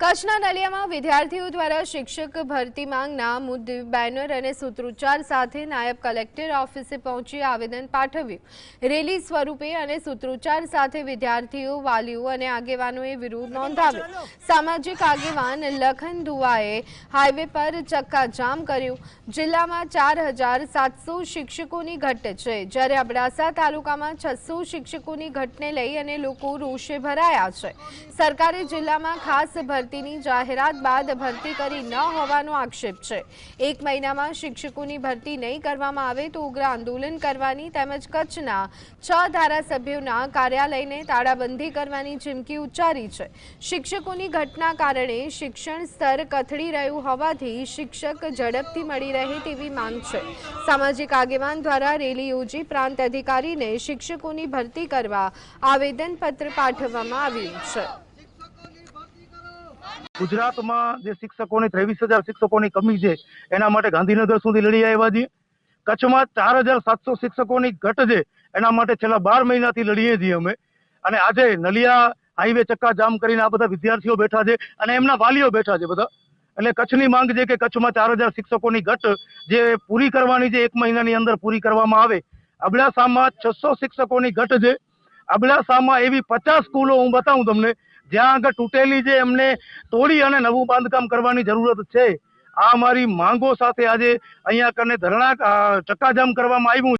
કચ્છના નલિયામાં વિદ્યાર્થીઓ દ્વારા શિક્ષક ભરતી માંગના મુદ્દે બેનર અને સૂત્રોચ્ચાર સાથે નાયબ કલેક્ટર ઓફિસે પહોંચી આવેદન પાઠવ્યું. રેલી સ્વરૂપે અને સૂત્રોચ્ચાર સાથે વિદ્યાર્થીઓ, વાલીઓ અને આગેવાનોએ વિરોધ નોંધાવ્યો. સામાજિક આગેવાન લખન ધુવાએ હાઈવે પર ચક્કાજામ કર્યું. જિલ્લામાં ચાર શિક્ષકોની ઘટ છે. જ્યારે અબડાસા તાલુકામાં છસો શિક્ષકોની ઘટને લઈ અને લોકો રોષે ભરાયા છે. સરકારે જિલ્લામાં ખાસ ભરતીની જાહેરાત બાદ ભરતી કરી ન હોવાનો આક્ષેપ છે. એક મહિનામાં શિક્ષકોની ભરતી નહીં કરવામાં આવે તો ઉગ્ર આંદોલન કરવાની તેમજ કચ્છના છ ધારાસભ્યોના કાર્યાલયને તાળાબંધી કરવાની ચીમકી ઉચ્ચારી છે. શિક્ષકોની ઘટના કારણે શિક્ષણ સ્તર કથળી રહ્યું હોવાથી શિક્ષક ઝડપથી મળી રહે તેવી માંગ છે. સામાજિક આગેવાન દ્વારા રેલી યોજી પ્રાંત અધિકારીને શિક્ષકોની ભરતી કરવા આવેદનપત્ર પાઠવવામાં આવ્યું છે. ગુજરાતમાં જે શિક્ષકોની, ત્રેવીસ હજાર શિક્ષકોની કમી છે, એના માટે ગાંધીનગર સુધી લડી આવ્યા છીએ. કચ્છમાં ચાર હજાર સાતસો શિક્ષકોની ઘટ છે, એના માટે છેલ્લા બાર મહિનાથી લડીએ છીએ અમે. અને આજે નલિયા હાઈવે ચક્કા જામ કરીને આ બધા વિદ્યાર્થીઓ બેઠા છે અને એમના વાલીઓ બેઠા છે બધા. એટલે કચ્છની માંગ છે કે કચ્છમાં ચાર હજાર શિક્ષકોની ઘટ જે પૂરી કરવાની છે, એક મહિનાની અંદર પૂરી કરવામાં આવે. અબડાસામાં છસો શિક્ષકોની ઘટ છે. અબડાસામાં એવી પચાસ સ્કૂલો હું બતાવું તમને. જ્યાં આગળ તૂટેલી છે એમને તોડી અને નવું બાંધકામ કરવાની જરૂરત છે, આ અમારી માંગો સાથે આજે અહીંયા કને ધરણા ચક્કાજામ કરવામાં આવ્યું